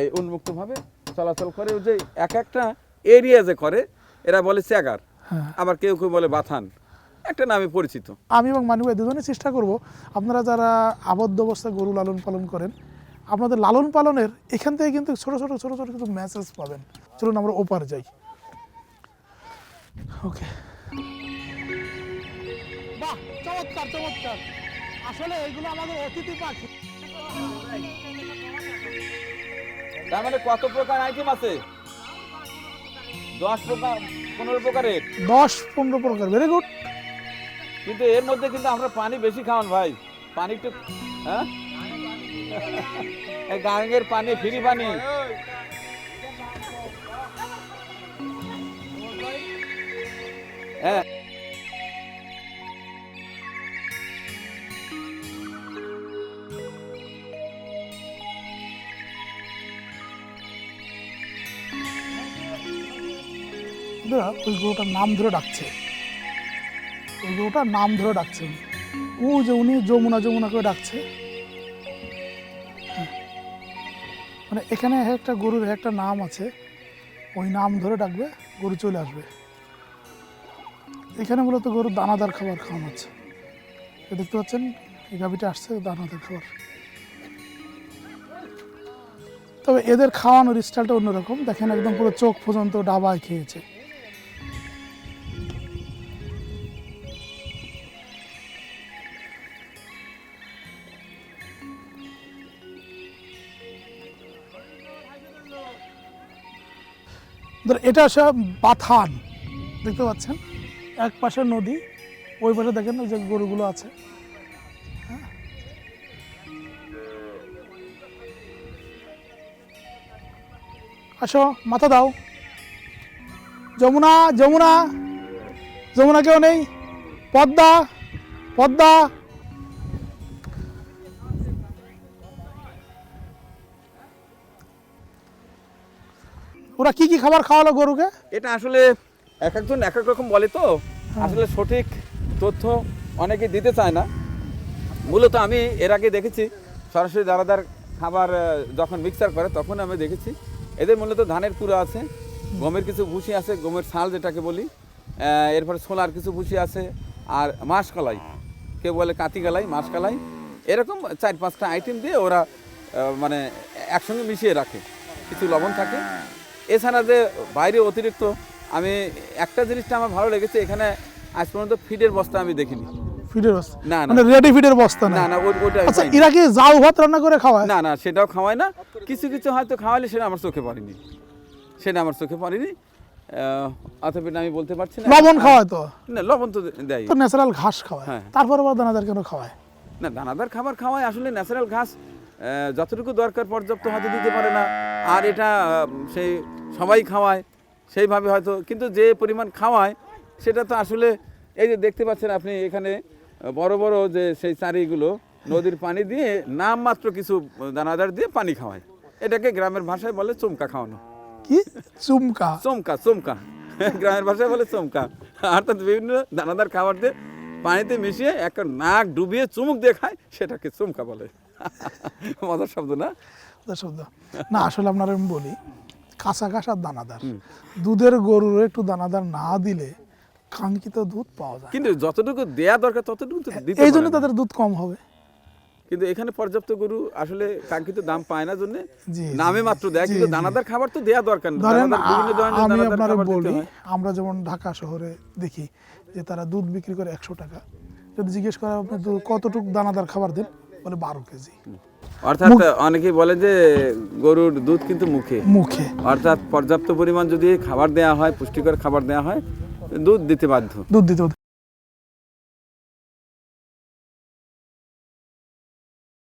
এই উন্মুক্তভাবে চলাচল করে ওই যে এক একটা এরিয়া যে করে এরা বলে চ্যাগার। হ্যাঁ। আবার কেউ কেউ বলে বাথান। একটা নামে পরিচিত। আমি এবং ভাই দুজনে চেষ্টা করব আপনারা যারা আবদ্ধ অবস্থায় গরু লালন পালন করেন আপনাদের লালন পালনের এখান থেকে কিন্তু ছোট ছোট ছোট ছোট কিছু মেসেজ পাবেন। চলুন আমরা ওপার যাই। ওকে বাহ চমৎকার চমৎকার। আসলে এগুলো আমাদের অতিথি পাখি। তার মানে কত প্রকার আইটেম আছে? দশ প্রকার পনেরো প্রকারের? দশ পনেরো প্রকার ভেরি গুড কিন্তু এর মধ্যে কিন্তু আমরা পানি বেশি খাওয়ান ভাই। পানি একটু হ্যাঁ? গাঙ্গের পানি ফ্রি পানি। হ্যাঁ। বন্ধুরা ওই গরুটার নাম ধরে ডাকছে। ওই গরুটার নাম ধরে ডাকছে। ও যে উনি যমুনা যমুনা করে ডাকছে। হ্যাঁ। মানে এখানে একটা গরুর একটা নাম আছে। ওই নাম ধরে ডাকবে, গরু চলে আসবে। এখানে মূলত গরুর দানাদার খাবার খাওয়ানো হচ্ছে দেখতে পাচ্ছেন, এই গাভিটা আসছে দানাদার খাবার। তবে এদের খাওয়ানোর স্টাইলটা অন্যরকম। দেখেন একদম পুরো চোখ পর্যন্ত ডাবায় খেয়েছে। এটা সব বাথান। দেখতে পাচ্ছেন? এক পাশে নদী, ওই পাশে দেখেন ওই যে গরুগুলো আছে। হ্যাঁ। আসো, মাথা দাও। যমুনা যমুনা। যমুনা কেউ নেই? পদ্মা পদ্মা। ওরা কি কি খাবার খাওয়ালো গরুকে? এটা আসলে এক একজন এক এক রকম বলে তো। আসলে সঠিক তথ্য অনেকে দিতে চায় না। মূলত আমি এর আগে দেখেছি সরাসরি দানাদার খাবার যখন মিক্সার করে তখন আমি দেখেছি। এদের মূলত ধানের কুড়া আছে গমের কিছু ভুসি আছে গমের ছাল যেটাকে বলি। এরপরে ছোলার কিছু ভুসি আছে আর মাসকলাই কেউ বলে কাতিগালাই মাসকলাই। এরকম চার পাঁচটা আইটেম দিয়ে ওরা মানে একসঙ্গে মিশিয়ে রাখে। কিছু লবণ থাকে। এছাড়া যে বাইরে অতিরিক্ত আমি একটা জিনিসটা আমার ভালো লেগেছে এখানে আজ পর্যন্ত ফিডের বস্তা আমি দেখিনি। ফিডের বস্তা? না, না। মানে রেডি ফিডের বস্তা না? না না আচ্ছা এরা কি জাউ ভাত রান্না করে খাওয়ায়? না না সেটাও খাওয়ায় না। কিছু কিছু হয়তো খাওয়ালে সেটা আমার চোখে পড়েনি। সেটা আমার চোখে পড়েনি। অথবা আমি বলতে পারছি না। লবণ খাওয়ায় তো? না লবণ তো দেয়। তো ন্যাচারাল ঘাস খাওয়ায়। হ্যাঁ। তারপর আবার দানাদার কেন খাওয়ায়? না দানাদার খাবার খাওয়ায় আসলে ন্যাচারাল ঘাস যতটুকু দরকার পর্যাপ্ত হয়তো দিতে পারে না। আর এটা সেই সবাই খাওয়ায় সেইভাবে হয়তো কিন্তু যে পরিমাণ খাওয়ায় সেটা তো আসলে এই যে দেখতে পাচ্ছেন আপনি এখানে বড় বড় যে সেই চারিগুলো নদীর পানি দিয়ে নামমাত্র কিছু দানাদার দিয়ে পানি খাওয়ায়। এটাকে গ্রামের ভাষায় বলে চমকা খাওয়ানো। কি? চুমকা? চমকা চমকা। গ্রামের ভাষায় বলে চমকা। অর্থাৎ বিভিন্ন দানাদার খাবার দিয়ে পানিতে মিশিয়ে একটা নাক ডুবিয়ে চুমুক দিয়ে খায় সেটাকে চমকা বলে। মজার শব্দ না? ওদের শব্দ। না আসলে আপনার আমি বলি কাঁচা ঘাস আর দানাদার। দুধের গরুর একটু দানাদার না দিলে কাঙ্ক্ষিত দুধ পাওয়া যায় কিন্তু যতটুকু দেয়া দরকার ততটুকু এই জন্য তাদের দুধ কম হবে। কিন্তু এখানে পর্যাপ্ত গরু আসলে কাঙ্ক্ষিত দাম পায় না জন্য। নামে মাত্র দেয় কিন্তু দানাদার খাবার তো দেয়া দরকার আমি দিতে বলি। আমরা যেমন ঢাকা শহরে দেখি যে তারা দুধ বিক্রি করে একশো টাকা। যদি জিজ্ঞেস করা আপনি কতটুকু দানাদার খাবার দেন বলে বারো কেজি। অর্থাৎ অনেকে বলে যে গরুর দুধ কিন্তু মুখে। মুখে। অর্থাৎ পর্যাপ্ত পরিমাণ যদি খাবার দেওয়া হয় পুষ্টিকর খাবার দেওয়া হয় দুধ দিতে বাধ্য। দুধ দিতে।